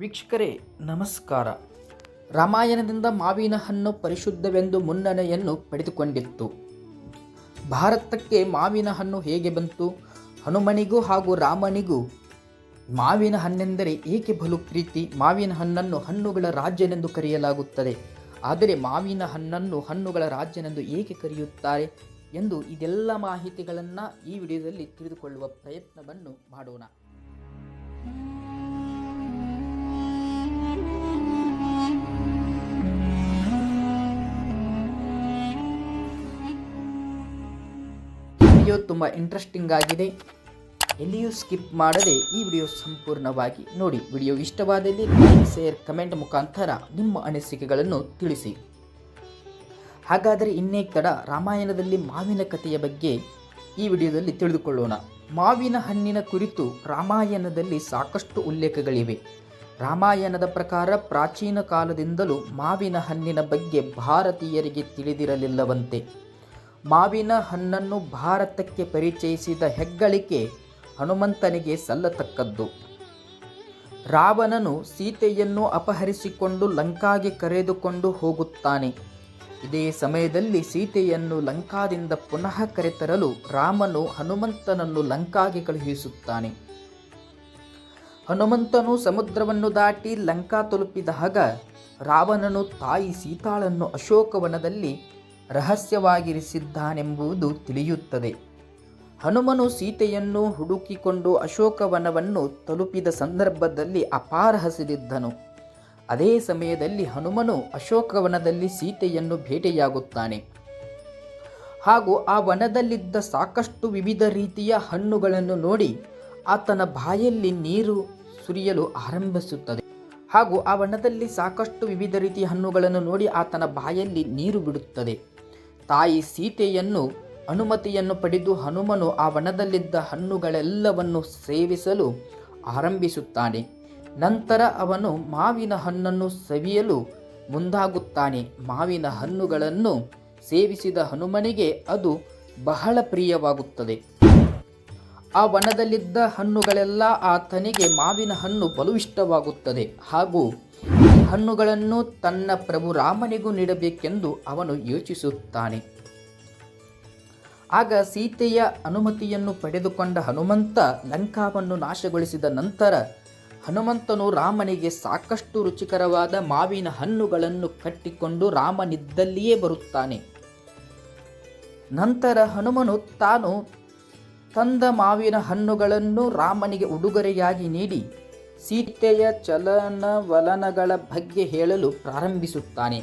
ವೀಕ್ಷಕರೇ, ನಮಸ್ಕಾರ. ರಾಮಾಯಣದಿಂದ ಮಾವಿನ ಹಣ್ಣು ಪರಿಶುದ್ಧವೆಂದು ಮುನ್ನಣೆಯನ್ನು ಪಡೆದುಕೊಂಡಿತ್ತು. ಭಾರತಕ್ಕೆ ಮಾವಿನ ಹಣ್ಣು ಹೇಗೆ ಬಂತು? ಹನುಮನಿಗೂ ಹಾಗೂ ರಾಮನಿಗೂ ಮಾವಿನ ಹಣ್ಣೆಂದರೆ ಏಕೆ ಬಲು ಪ್ರೀತಿ? ಮಾವಿನ ಹಣ್ಣನ್ನು ಹಣ್ಣುಗಳ ರಾಜ್ಯನೆಂದು ಕರೆಯಲಾಗುತ್ತದೆ. ಆದರೆ ಮಾವಿನ ಹಣ್ಣನ್ನು ಹಣ್ಣುಗಳ ರಾಜ್ಯನೆಂದು ಏಕೆ ಕರೆಯುತ್ತಾರೆ ಎಂದು ಇದೆಲ್ಲ ಮಾಹಿತಿಗಳನ್ನು ಈ ವಿಡಿಯೋದಲ್ಲಿ ತಿಳಿದುಕೊಳ್ಳುವ ಪ್ರಯತ್ನವನ್ನು ಮಾಡೋಣ. ವಿಡಿಯೋ ತುಂಬ ಇಂಟ್ರೆಸ್ಟಿಂಗ್ ಆಗಿದೆ. ಎಲ್ಲಿಯೂ ಸ್ಕಿಪ್ ಮಾಡದೆ ಈ ವಿಡಿಯೋ ಸಂಪೂರ್ಣವಾಗಿ ನೋಡಿ. ವಿಡಿಯೋ ಇಷ್ಟವಾದಲ್ಲಿ ಲೈಕ್ ಶೇರ್ ಕಮೆಂಟ್ ಮುಖಾಂತರ ನಿಮ್ಮ ಅನಿಸಿಕೆಗಳನ್ನು ತಿಳಿಸಿ. ಹಾಗಾದರೆ ಇನ್ನೇ ತಡ ರಾಮಾಯಣದಲ್ಲಿ ಮಾವಿನ ಕಥೆಯ ಬಗ್ಗೆ ಈ ವಿಡಿಯೋದಲ್ಲಿ ತಿಳಿದುಕೊಳ್ಳೋಣ. ಮಾವಿನ ಹಣ್ಣಿನ ಕುರಿತು ರಾಮಾಯಣದಲ್ಲಿ ಸಾಕಷ್ಟು ಉಲ್ಲೇಖಗಳಿವೆ. ರಾಮಾಯಣದ ಪ್ರಕಾರ ಪ್ರಾಚೀನ ಕಾಲದಿಂದಲೂ ಮಾವಿನ ಹಣ್ಣಿನ ಬಗ್ಗೆ ಭಾರತೀಯರಿಗೆ ತಿಳಿದಿರಲಿಲ್ಲವಂತೆ. ಮಾವಿನ ಹಣ್ಣನ್ನು ಭಾರತಕ್ಕೆ ಪರಿಚಯಿಸಿದ ಹೆಗ್ಗಳಿಕೆ ಹನುಮಂತನಿಗೆ ಸಲ್ಲತಕ್ಕದ್ದು. ರಾವಣನು ಸೀತೆಯನ್ನು ಅಪಹರಿಸಿಕೊಂಡು ಲಂಕಾಗೆ ಕರೆದುಕೊಂಡು ಹೋಗುತ್ತಾನೆ. ಇದೇ ಸಮಯದಲ್ಲಿ ಸೀತೆಯನ್ನು ಲಂಕಾದಿಂದ ಪುನಃ ಕರೆತರಲು ರಾಮನು ಹನುಮಂತನನ್ನು ಲಂಕಾಗೆ ಕಳುಹಿಸುತ್ತಾನೆ. ಹನುಮಂತನು ಸಮುದ್ರವನ್ನು ದಾಟಿ ಲಂಕಾ ತಲುಪಿದಾಗ ರಾವಣನು ತಾಯಿ ಸೀತಾಳನ್ನು ಅಶೋಕವನದಲ್ಲಿ ರಹಸ್ಯವಾಗಿರಿಸಿದ್ದಾನೆಂಬುದು ತಿಳಿಯುತ್ತದೆ. ಹನುಮನು ಸೀತೆಯನ್ನು ಹುಡುಕಿಕೊಂಡು ಅಶೋಕವನವನ್ನು ತಲುಪಿದ ಸಂದರ್ಭದಲ್ಲಿ ಅಪಾರ ಹಸಿದಿದ್ದನು. ಅದೇ ಸಮಯದಲ್ಲಿ ಹನುಮನು ಅಶೋಕವನದಲ್ಲಿ ಸೀತೆಯನ್ನು ಭೇಟಿಯಾಗುತ್ತಾನೆ. ಹಾಗೂ ಆ ವನದಲ್ಲಿದ್ದ ಸಾಕಷ್ಟು ವಿವಿಧ ರೀತಿಯ ಹಣ್ಣುಗಳನ್ನು ನೋಡಿ ಆತನ ಬಾಯಲ್ಲಿ ನೀರು ಸುರಿಯಲು ಆರಂಭಿಸುತ್ತದೆ. ಹಾಗೂ ಆ ವನದಲ್ಲಿ ಸಾಕಷ್ಟು ವಿವಿಧ ರೀತಿಯ ಹಣ್ಣುಗಳನ್ನು ನೋಡಿ ಆತನ ಬಾಯಲ್ಲಿ ನೀರು ಬಿಡುತ್ತದೆ. ತಾಯಿ ಸೀತೆಯನ್ನು, ಅನುಮತಿಯನ್ನು ಪಡೆದು ಹನುಮನು ಆ ವನದಲ್ಲಿದ್ದ ಹಣ್ಣುಗಳೆಲ್ಲವನ್ನು ಸೇವಿಸಲು ಆರಂಭಿಸುತ್ತಾನೆ. ನಂತರ ಅವನು ಮಾವಿನ ಹಣ್ಣನ್ನು ಸವಿಯಲು ಮುಂದಾಗುತ್ತಾನೆ. ಮಾವಿನ ಹಣ್ಣುಗಳನ್ನು ಸೇವಿಸಿದ ಹನುಮನಿಗೆ ಅದು ಬಹಳ ಪ್ರಿಯವಾಗುತ್ತದೆ. ಆ ವನದಲ್ಲಿದ್ದ ಹಣ್ಣುಗಳೆಲ್ಲ ಆತನಿಗೆ ಮಾವಿನ ಹಣ್ಣು ಬಲು ಇಷ್ಟವಾಗುತ್ತದೆ. ಹಾಗೂ ಹಣ್ಣುಗಳನ್ನು ತನ್ನ ಪ್ರಭು ರಾಮನಿಗೂ ನೀಡಬೇಕೆಂದು ಅವನು ಯೋಚಿಸುತ್ತಾನೆ. ಆಗ ಸೀತೆಯ ಅನುಮತಿಯನ್ನು ಪಡೆದುಕೊಂಡ ಹನುಮಂತ ಲಂಕಾವನ್ನು ನಾಶಗೊಳಿಸಿದ ನಂತರ ಹನುಮಂತನು ರಾಮನಿಗೆ ಸಾಕಷ್ಟು ರುಚಿಕರವಾದ ಮಾವಿನ ಹಣ್ಣುಗಳನ್ನು ಕಟ್ಟಿಕೊಂಡು ರಾಮನಿದ್ದಲ್ಲಿಯೇ ಬರುತ್ತಾನೆ. ನಂತರ ಹನುಮನು ತಾನು ತಂದ ಮಾವಿನ ಹಣ್ಣುಗಳನ್ನು ರಾಮನಿಗೆ ಉಡುಗೊರೆಯಾಗಿ ನೀಡಿ ಸೀತೆಯ ಚಲನವಲನಗಳ ಬಗ್ಗೆ ಹೇಳಲು ಪ್ರಾರಂಭಿಸುತ್ತಾನೆ.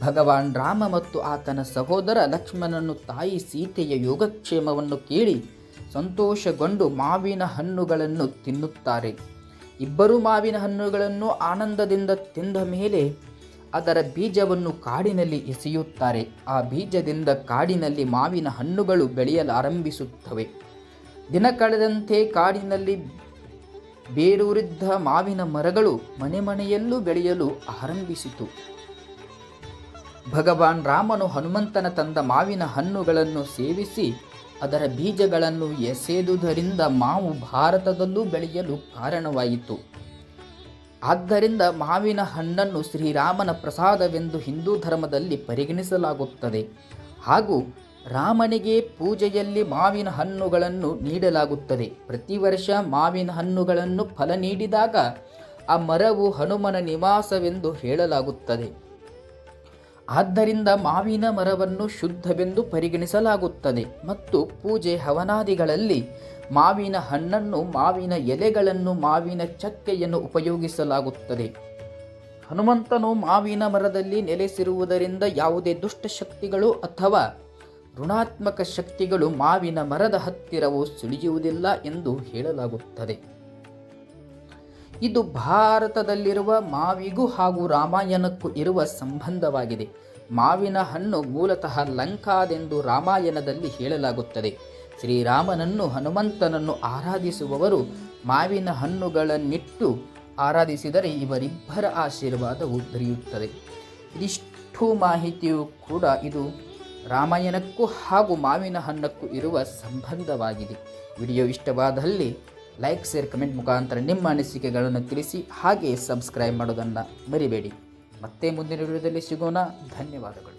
ಭಗವಾನ್ ರಾಮ ಮತ್ತು ಆತನ ಸಹೋದರ ಲಕ್ಷ್ಮಣನು ತಾಯಿ ಸೀತೆಯ ಯೋಗಕ್ಷೇಮವನ್ನು ಕೇಳಿ ಸಂತೋಷಗೊಂಡು ಮಾವಿನ ಹಣ್ಣುಗಳನ್ನು ತಿನ್ನುತ್ತಾರೆ. ಇಬ್ಬರು ಮಾವಿನ ಹಣ್ಣುಗಳನ್ನು ಆನಂದದಿಂದ ತಿಂದ ಮೇಲೆ ಅದರ ಬೀಜವನ್ನು ಕಾಡಿನಲ್ಲಿ ಎಸೆಯುತ್ತಾರೆ. ಆ ಬೀಜದಿಂದ ಕಾಡಿನಲ್ಲಿ ಮಾವಿನ ಹಣ್ಣುಗಳು ಬೆಳೆಯಲಾರಂಭಿಸುತ್ತವೆ. ದಿನ ಕಳೆದಂತೆ ಕಾಡಿನಲ್ಲಿ ಬೇರೂರಿದ್ದ ಮಾವಿನ ಮರಗಳು ಮನೆ ಮನೆಯಲ್ಲೂ ಬೆಳೆಯಲು ಆರಂಭಿಸಿತು. ಭಗವಾನ್ ರಾಮನು ಹನುಮಂತನ ತಂದ ಮಾವಿನ ಹಣ್ಣುಗಳನ್ನು ಸೇವಿಸಿ ಅದರ ಬೀಜಗಳನ್ನು ಎಸೆದುದರಿಂದ ಮಾವು ಭಾರತದಲ್ಲೂ ಬೆಳೆಯಲು ಕಾರಣವಾಯಿತು. ಆದ್ದರಿಂದ ಮಾವಿನ ಹಣ್ಣನ್ನು ಶ್ರೀರಾಮನ ಪ್ರಸಾದವೆಂದು ಹಿಂದೂ ಧರ್ಮದಲ್ಲಿ ಪರಿಗಣಿಸಲಾಗುತ್ತದೆ. ಹಾಗೂ ರಾಮನಿಗೆ ಪೂಜೆಯಲ್ಲಿ ಮಾವಿನ ಹಣ್ಣುಗಳನ್ನು ನೀಡಲಾಗುತ್ತದೆ. ಪ್ರತಿ ವರ್ಷ ಮಾವಿನ ಹಣ್ಣುಗಳನ್ನು ಫಲ ನೀಡಿದಾಗ ಆ ಮರವು ಹನುಮನ ನಿವಾಸವೆಂದು ಹೇಳಲಾಗುತ್ತದೆ. ಆದ್ದರಿಂದ ಮಾವಿನ ಮರವನ್ನು ಶುದ್ಧವೆಂದು ಪರಿಗಣಿಸಲಾಗುತ್ತದೆ ಮತ್ತು ಪೂಜೆ ಹವನಾದಿಗಳಲ್ಲಿ ಮಾವಿನ ಹಣ್ಣನ್ನು ಮಾವಿನ ಎಲೆಗಳನ್ನು ಮಾವಿನ ಚಕ್ಕೆಯನ್ನು ಉಪಯೋಗಿಸಲಾಗುತ್ತದೆ. ಹನುಮಂತನು ಮಾವಿನ ಮರದಲ್ಲಿ ನೆಲೆಸಿರುವುದರಿಂದ ಯಾವುದೇ ದುಷ್ಟಶಕ್ತಿಗಳು ಅಥವಾ ಋಣಾತ್ಮಕ ಶಕ್ತಿಗಳು ಮಾವಿನ ಮರದ ಹತ್ತಿರವು ಸುಳಿಯುವುದಿಲ್ಲ ಎಂದು ಹೇಳಲಾಗುತ್ತದೆ. ಇದು ಭಾರತದಲ್ಲಿರುವ ಮಾವಿಗೂ ಹಾಗೂ ರಾಮಾಯಣಕ್ಕೂ ಇರುವ ಸಂಬಂಧವಾಗಿದೆ. ಮಾವಿನ ಹಣ್ಣು ಮೂಲತಃ ಲಂಕಾದೆಂದು ರಾಮಾಯಣದಲ್ಲಿ ಹೇಳಲಾಗುತ್ತದೆ. ಶ್ರೀರಾಮನನ್ನು ಹನುಮಂತನನ್ನು ಆರಾಧಿಸುವವರು ಮಾವಿನ ಹಣ್ಣುಗಳನ್ನಿಟ್ಟು ಆರಾಧಿಸಿದರೆ ಇವರಿಬ್ಬರ ಆಶೀರ್ವಾದವು ದೊರೆಯುತ್ತದೆ. ಇದಿಷ್ಟು ಮಾಹಿತಿಯು ಕೂಡ ಇದು ರಾಮಾಯಣಕ್ಕೂ ಹಾಗೂ ಮಾವಿನ ಹಣ್ಣಕ್ಕೂ ಇರುವ ಸಂಬಂಧವಾಗಿದೆ. ವಿಡಿಯೋ ಇಷ್ಟವಾದಲ್ಲಿ ಲೈಕ್, ಶೇರ್, ಕಮೆಂಟ್ ಮುಖಾಂತರ ನಿಮ್ಮ ಅನಿಸಿಕೆಗಳನ್ನು ತಿಳಿಸಿ ಹಾಗೆ ಸಬ್ಸ್ಕ್ರೈಬ್ ಮಾಡೋದನ್ನು ಮರಿಬೇಡಿ. ಮತ್ತೆ ಮುಂದಿನ ವಿಡಿಯೋದಲ್ಲಿ ಸಿಗೋಣ. ಧನ್ಯವಾದಗಳು.